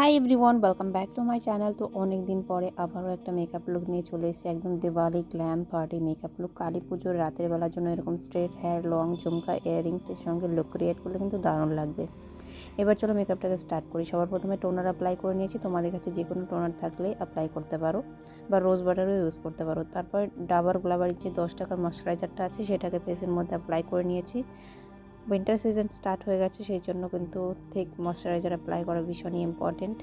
Hi everyone welcome back to my channel তো অনেক দিন পরে আবারও একটা মেকআপ লুক নিয়ে চলে এসেছি। একদম Diwali glam party makeup look Kali পুজোর রাতের বেলার জন্য এরকম স্ট্রেট হেয়ার লং ঝুমকা ইয়াররিংসের সঙ্গে লুক ক্রিয়েট করলে কিন্তু দারুণ লাগবে। এবার চলো মেকআপটাকে স্টার্ট করি। সবার প্রথমে টোনার অ্যাপ্লাই করে নিয়েছি। তোমাদের কাছে যে কোনো টোনার থাকলে অ্যাপ্লাই করতে পারো বা রোজ বাটারও ইউজ করতে পারো। তারপর ডাবার গ্লাবারির যে দশ টাকার ময়শ্চারাইজারটা আছে, সেটাকে ফেসের মধ্যে অ্যাপ্লাই করে নিয়েছি। উইন্টার সিজন স্টার্ট হয়ে গেছে, সেই জন্য কিন্তু থিক ময়শ্চারাইজার অ্যাপ্লাই করা ভীষণই ইম্পর্টেন্ট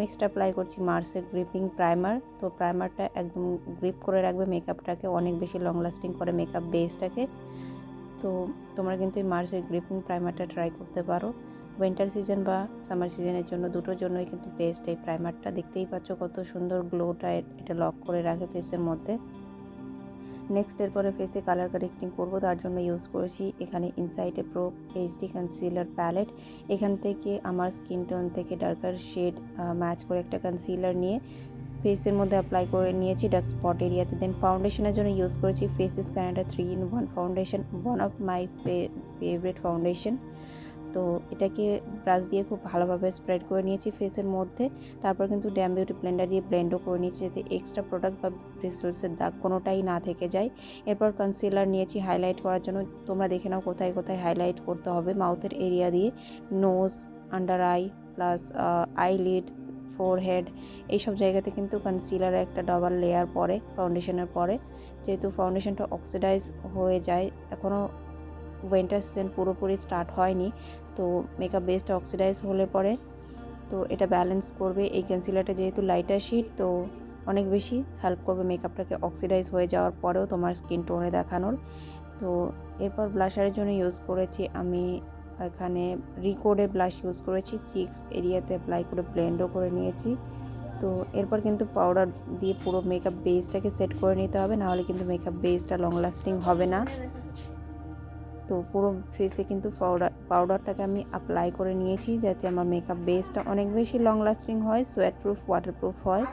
নেক্সট অ্যাপ্লাই করছি মার্সের গ্রিপিং প্রাইমার তো প্রাইমারটা একদম গ্রিপ করে রাখবে মেকআপটাকে অনেক বেশি লং লাস্টিং করে মেকআপ বেসটাকে তো তোমরা কিন্তু এই মার্সের গ্রিপিং প্রাইমারটা ট্রাই করতে পারো। উইন্টার সিজন বা সামার সিজনের জন্য, দুটোর জন্যই কিন্তু বেস্ট এই প্রাইমারটা দেখতেই পাচ্ছ কত সুন্দর গ্লোটা এটা লক করে রাখে ফেসের মধ্যে। নেক্সট এরপরে ফেসে কালার কারেক্টিং করব, তার জন্য ইউজ করেছি এখানে ইনসাইটে প্রো এইচডি কনসিলার প্যালেট এখান থেকে আমার স্কিন টোন থেকে ডার্কার শেড ম্যাচ করে একটা কনসিলার নিয়ে ফেসের মধ্যে অ্যাপ্লাই করে নিয়েছি ডার্ক স্পট এরিয়াতে দেন ফাউন্ডেশনের জন্য ইউজ করেছি Faces Canada three in one foundation one of my favourite foundation তো এটাকে ব্রাশ দিয়ে খুব ভালোভাবে স্প্রেড করে নিয়েছি ফেসের মধ্যে। তারপর কিন্তু ড্যাম বিউটি ব্লেন্ডার দিয়ে ব্লেন্ডও করে নিয়েছি, যাতে এক্সট্রা প্রোডাক্ট বা ব্রিস্টলসের দাগ কোনোটাই না থেকে যায়। এরপর কনসিলার নিয়েছি হাইলাইট করার জন্য। তোমরা দেখে নাও কোথায় কোথায় হাইলাইট করতে হবে মাউথের এরিয়া দিয়ে। Nose under eye plus eyelid forehead এইসব জায়গাতে কিন্তু কনসিলারের একটা ডবল লেয়ার পরে ফাউন্ডেশনের পরে। যেহেতু ফাউন্ডেশনটা অক্সিডাইজ হয়ে যায় এখনও উইন্টার সিজন পুরোপুরি স্টার্ট হয়নি, তো মেকআপ বেসটা অক্সিডাইজ হলে পরে, তো এটা ব্যালেন্স করবে। এই কনসিলারটা যেহেতু লাইটার শিট তো অনেক বেশি হেল্প করবে মেকআপটাকে অক্সিডাইজ হয়ে যাওয়ার পরেও তোমার স্কিন টোনে দেখানোর। তো এরপর ব্লাশারের জন্য ইউজ করেছি আমি এখানে রিকোডে ব্লাশ ইউজ করেছি চিক্স এরিয়াতে অ্যাপ্লাই করে ব্লেন্ডও করে নিয়েছি। তো এরপর কিন্তু পাউডার দিয়ে পুরো মেকআপ বেসটাকে সেট করে নিতে হবে, নাহলে কিন্তু মেকআপ বেসটা লং লাস্টিং হবে না। তো পুরো ফেসে কিন্তু পাউডার পাউডারটাকে আমি অ্যাপ্লাই করে নিয়েছি যাতে আমার মেকআপ বেসটা অনেক বেশি লং লাস্টিং হয় সোয়েট প্রুফ ওয়াটারপ্রুফ হয়।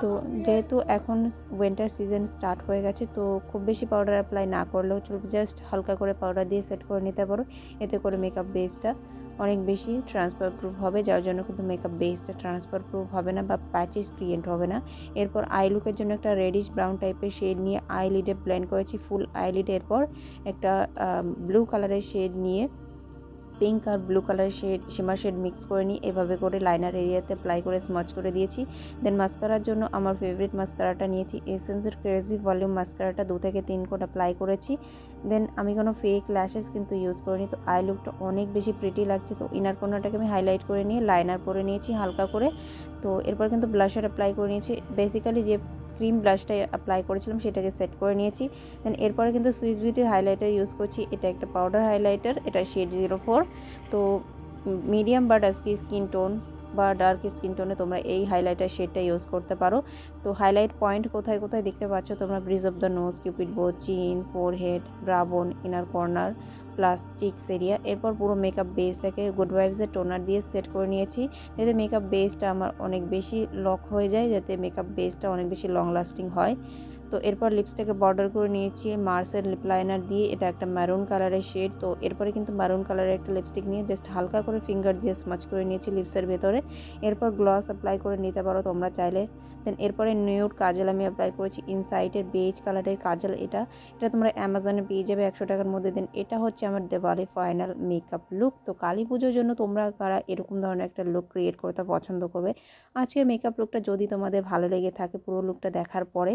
তো যেহেতু এখন উইন্টার সিজন স্টার্ট হয়ে গেছে, তো খুব বেশি পাউডার অ্যাপ্লাই না করলেও চলবে। জাস্ট হালকা করে পাউডার দিয়ে সেট করে নিতে পারো, এতে করে মেকআপ বেসটা অনেক বেশি ট্রান্সফার প্রুফ হবে, যার জন্য কিন্তু মেকআপ বেসটা ট্রান্সফার প্রুফ হবে না বা প্যাচেস ক্রিয়েট হবে না। এরপর আই লুকের জন্য একটা রেডিশ ব্রাউন টাইপের শেড নিয়ে আই লিডে প্ল্যান করেছি ফুল আই লিড এরপর একটা ব্লু কালারের শেড নিয়ে পিঙ্ক আর ব্লু কালারের শেড শিমার শেড মিক্স করে নিই। এভাবে করে লাইনার এরিয়াতে অ্যাপ্লাই করে স্মচ করে দিয়েছি। দেন মাস্কারার জন্য আমার ফেভারিট মাস্কারাটা নিয়েছি। এসেন্সের ক্রেজি ভলিউম মাস্কারাটা দু থেকে তিন কোট অ্যাপ্লাই করেছি। দেন আমি কোনো ফেক ল্যাশেস কিন্তু ইউজ করিনি। তো আই লুকটা অনেক বেশি প্রিটি লাগছে। তো ইনার কর্নারটাকে আমি হাইলাইট করে নিয়ে লাইনার পরে নিয়েছি হালকা করে। তো এরপর কিন্তু ব্লাশার অ্যাপ্লাই করে নিয়েছি। বেসিক্যালি যে ক্রিম ব্লাশটা অ্যাপ্লাই করেছিলাম, সেটাকে সেট করে নিয়েছি। দেন এরপরে কিন্তু সুইস বিউটির হাইলাইটার ইউজ করছি। এটা একটা পাউডার হাইলাইটার এটা শেড জিরো ফোর তো মিডিয়াম বা ডাস্কি স্কিন টোন বা ডার্ক স্কিন টোনে তোমরা এই হাইলাইটার শেডটা ইউজ করতে পারো। তো হাইলাইট পয়েন্ট কোথায় কোথায় দেখতে পাচ্ছ? তোমরা bridge of the nose Cupid bow chin forehead brow bone inner corner plus cheeks area এরপর পুরো মেকআপ বেসটাকে গুড ভাইবসের টোনার দিয়ে সেট করে নিয়েছি। যাতে মেকআপ বেসটা আমার অনেক বেশি লক হয়ে যায়, যাতে মেকআপ বেসটা অনেক বেশি লং লাস্টিং হয়। তো এরপর লিপসটাকে বর্ডার করে নিয়েছি মার্সের লিপ লাইনার দিয়ে, এটা একটা ম্যারুন কালারের শেড তো এরপরে কিন্তু ম্যারুন কালারের একটা লিপস্টিক নিয়ে জাস্ট হালকা করে ফিঙ্গার দিয়ে স্মাচ করে নিয়েছি লিপসের ভেতরে। এরপর গ্লস অ্যাপ্লাই করে নিতে পারো তোমরা চাইলে। দেন এরপরে নিউড কাজল আমি অ্যাপ্লাই করেছি ইনসাইডের বেজ কালারের কাজল এটা। এটা তোমরা অ্যামাজনে পেয়ে যাবে একশো টাকার মধ্যে। দেন এটা হচ্ছে আমার দেওয়ালি ফাইনাল মেকআপ লুক তো কালী পুজোর জন্য তোমরা কারা এরকম ধরনের একটা লুক ক্রিয়েট করতে পছন্দ করবে? আজকের মেকআপ লুকটা যদি তোমাদের ভালো লেগে থাকে পুরো লুকটা দেখার পরে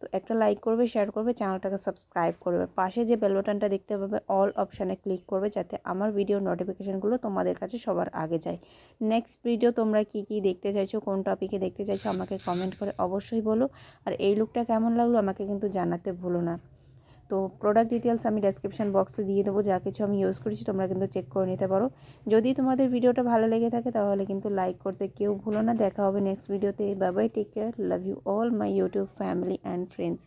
তো একটা লাইক করবে শেয়ার করবে চ্যানেলটাকে সাবস্ক্রাইব করবে। পাশে যে বেল বাটনটা দেখতে পাবে অল অপশানে ক্লিক করবে যাতে আমার ভিডিও নোটিফিকেশানগুলো তোমাদের কাছে সবার আগে যায়। নেক্সট ভিডিও তোমরা কি কি দেখতে চাইছো, কোন টপিকে দেখতে চাইছো, আমাকে কমেন্ট করে অবশ্যই বলো। আর এই লুকটা কেমন লাগল আমাকে কিন্তু জানাতে ভুলো না। তো প্রোডাক্ট ডিটেলস আমি ডেসক্রিপশন বক্সে দিয়ে দেবো, যা কিছু আমি ইউজ করেছি তোমরা কিন্তু চেক করে নিতে পারো। যদি তোমাদের ভিডিওটা ভালো লেগে থাকে তাহলে কিন্তু লাইক করতে কেউ ভুলো না। দেখা হবে নেক্সট ভিডিওতে bye bye take care love you all my YouTube family and friends